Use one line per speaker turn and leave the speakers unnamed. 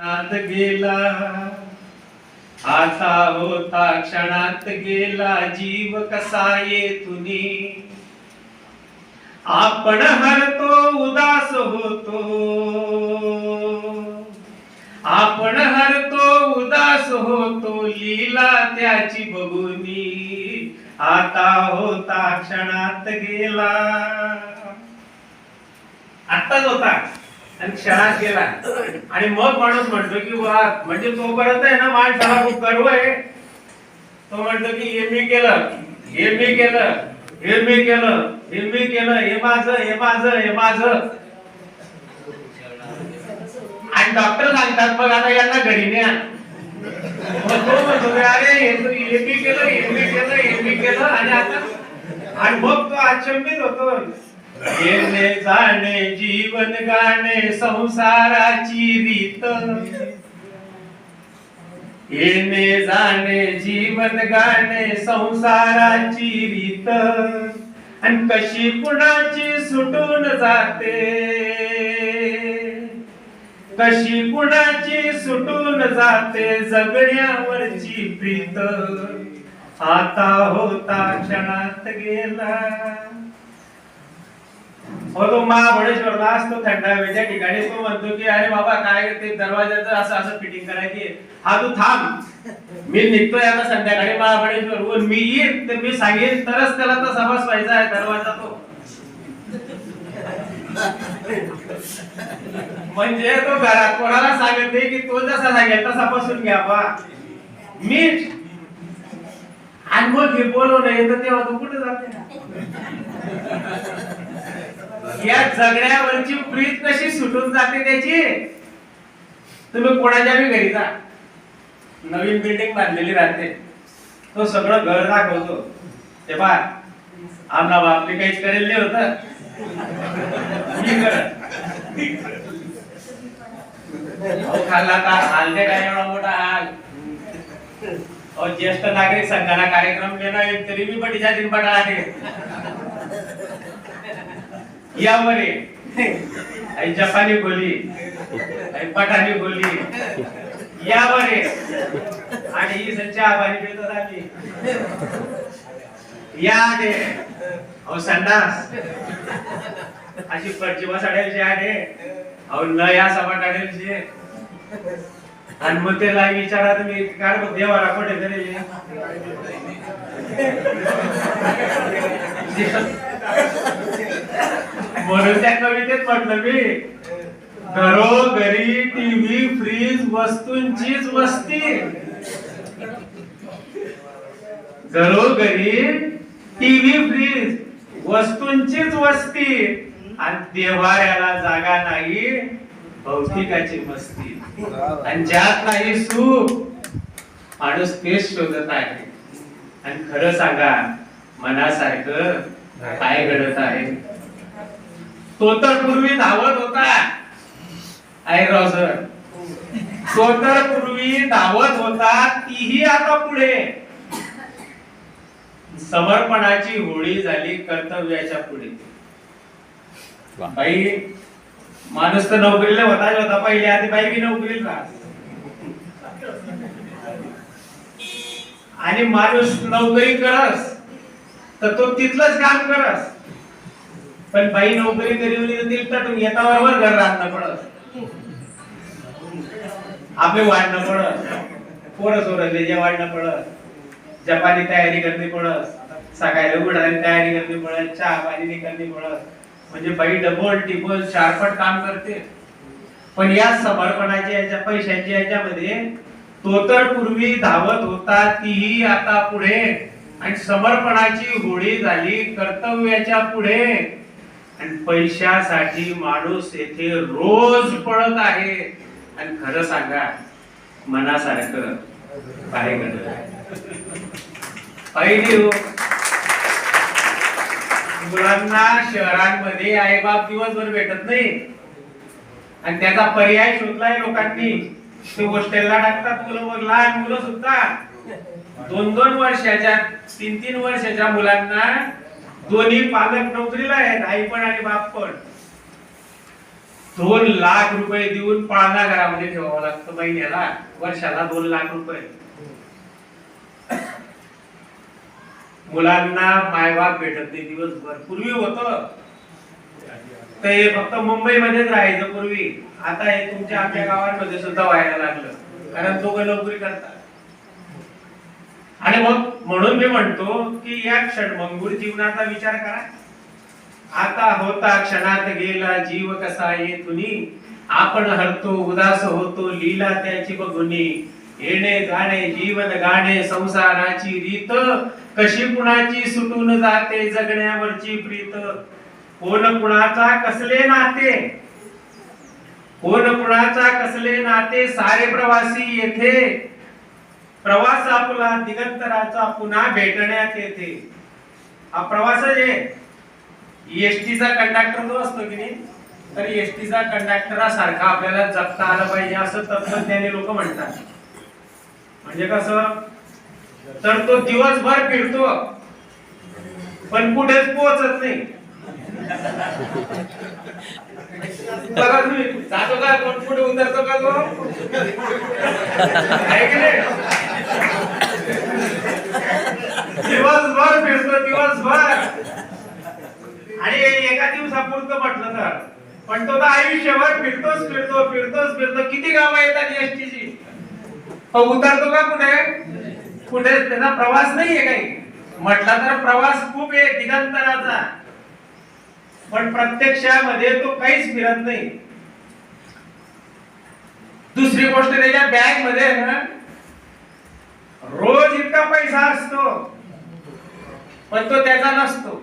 क्षणात गेला. आता होता क्षणात गेला. जीव कसा येतुनी आपण हरतो उदास होतो. आपण हरतो उदास होतो. लीला त्याची बघुनी आता होता क्षणात गेला. आताच होता. आणि क्षणात गेला. आणि मग माणूस म्हणतो की वा म्हणजे तोपर्यंत आहे ना माणसाला खूप गर्व आहे. तो म्हणतो की हे मी केलं हे मी केलं हे मी केलं हे मी केलं हे माझं हे माझं हे माझं. आणि डॉक्टर सांगतात मग आता यांना घरी न्या. मग तो म्हणतो अरे हे हे मी केलं हे मी केलं हे मी केलं. आणि आता आणि मग तो अचंबित होतो. येणे जाणे जीवन गाणे संसाराची रीत. येणे जाणे जीवन गाणे संसाराची रीत. आणि कशी कुणाची सुटून जाते? कशी कुणाची सुटून जाते? जगण्यावरची प्रीत. आता होता क्षणात गेला. हो तो महाबळेश्वरला असतो थंड हवेच्या ठिकाणी तो म्हणतो की अरे बाबा काय ते दरवाजाचं असं असं फिटिंग करायची हा तू थांब. मी निघतोय आता संध्याकाळी महाबळेश्वर मी येईन तर मी सांगेन. तरच त्याला तसा बसवायचा आहे दरवाजा तो. म्हणजे तो घरात कोणाला सांगत नाही की तो जसा सांगेल तसा बसून घ्या बा. मीच आणि मग हे बोलवलं तर तेव्हा तू कुठे जाते? या जगण्यावरची प्रीत कशी सुटून जाते त्याची? तुम्ही कोणाच्या बी घरी जा. नवीन बिल्डिंग बांधलेली राहते. तो सगळं घर दाखवतो. ते बा आमना बापने काहीच करेल नाही होत. खाल्ला का? हालते काय एवढा मोठा हाल? अहो, ज्येष्ठ नागरिक संघाला कार्यक्रम घेणं तरी मी पण दिन पटा आहे ये. आई जपानी बोली आई पठाणी बोली. या बरे आणि ही संच्या आभारी मिळतात आली या डे अहो संडास. अशी पडची बसाडेलची आडे अहो न या सपाट आडेलची आणि मग त्याला विचारा तुम्ही काय बघ देवाला कुठे तरी. म्हणून त्या कवितेत म्हटलं मी घरोघरी टीव्ही फ्रीज वस्तूंचीच वस्ती. घरोघरी टीव्ही फ्रीज वस्तूंचीच वस्ती. आणि देवाऱ्याला जागा नाही भौतिकाची मस्ती आणि ज्यात नाही सुख माणूस तेच शोधत आहे. आणि खरं सांगा मनासारखं काय घडत आहे. तो तर पूर्वी धावत होता. आयराव सर? तो तर पूर्वी धावत होता तीही आता पुढे. समर्पणाची होळी झाली कर्तव्याच्या पुढे. बाई माणूस तर नोकरीला होता होता. पहिले आधी बाई बी नोकरीला आणि माणूस नोकरी करस. तर तो तिथलंच काम करस. पण बाई नोकरी करी तिथं येता बरोबर घर राहणं पडत आपले वाढणं पडत पोरं सोरले जे वाढणं पडत जपानी तयारी करणे पडत सकाळी उघडायला तयारी करणे पडत चहा पाणी नाही करणे पडत म्हणजे बाई डबल टिबल शार्पट काम करते. पण या समर्पणाच्या याच्या पैशांच्या याच्यामध्ये तो तर पूर्वी धावत होता तीही आता पुढे आणि समर्पणाची होळी झाली कर्तव्याच्या पुढे. आणि पैशासाठी माणूस येथे रोज पळत आहे. आणि खरं सांगा मनासारखं काय घडत पहिली हो. मुलांना शहरांमध्ये आईबाप दिवसभर भेटत नाही. आणि त्याचा पर्याय शोधलाय लोकांनी. ते हॉस्टेलला टाकतात मुलं लहान मुलं सुद्धा. दोन दोन वर्षाच्या तीन तीन वर्षाच्या मुलांना दोन्ही पालक नोकरीला आहेत आई पण आणि बाप पण. दोन लाख रुपये देऊन पाळणा घरामध्ये ठेवावं लागतं महिन्याला वर्षाला दोन लाख रुपये. मुलांना मायबाप भेटत नाही दिवसभर. पूर्वी होत. ते फक्त मुंबईमध्येच राहायचं पूर्वी. आता हे तुमच्या आपल्या गावांमध्ये सुद्धा व्हायला लागलं. कारण दोघं नोकरी करतात. आणि मग म्हणून मी म्हणतो की या क्षणभंगूर जीवनाचा विचार करा. आता होता क्षणात गेला जीव कसा येतुनी आपण हरतो उदास होतो लीला त्याची बघुनी. येणे जाणे जीवन गाणे संसाराची रीत. कशी कुणाची सुटून जाते जगण्यावरची प्रीत. कोण कुणाचा कसले नाते? कोण कुणाचा कसले नाते? सारे प्रवासी येथे. प्रवास आपला दिगंतराचा पुन्हा भेटण्यात येते. हा प्रवास आहे. एसटीचा कंडक्टर जो असतो की नाही तर एसटीचा कंडक्टरा सारखा आपल्याला जगता आलं पाहिजे असं तत्वज्ञानी लोक म्हणतात. म्हणजे कसं? तर तो दिवसभर फिरतो. पण कुठेच पोहोचत नाही. बघा तुम्ही जातो का? कोण पुढे उतरतो का तो? ऐकले दिवसभर फिरतो दिवसभर. आणि एका दिवसापुरतं म्हटलं तर. पण तो तर आयुष्यभर फिरतोच फिरतो फिरतोच फिरतो. किती गावं येतात एसटीची? उतरतो का कुठे कुठे त्याचा प्रवास नाहीये काही. म्हटला तर प्रवास खूप आहे दिगंतराचा पण प्रत्यक्षामध्ये तो काहीच फिरत नाही. दुसरी गोष्ट त्याच्या बॅगमध्ये ना रोज इतका पैसा असतो पण तो त्याचा नसतो.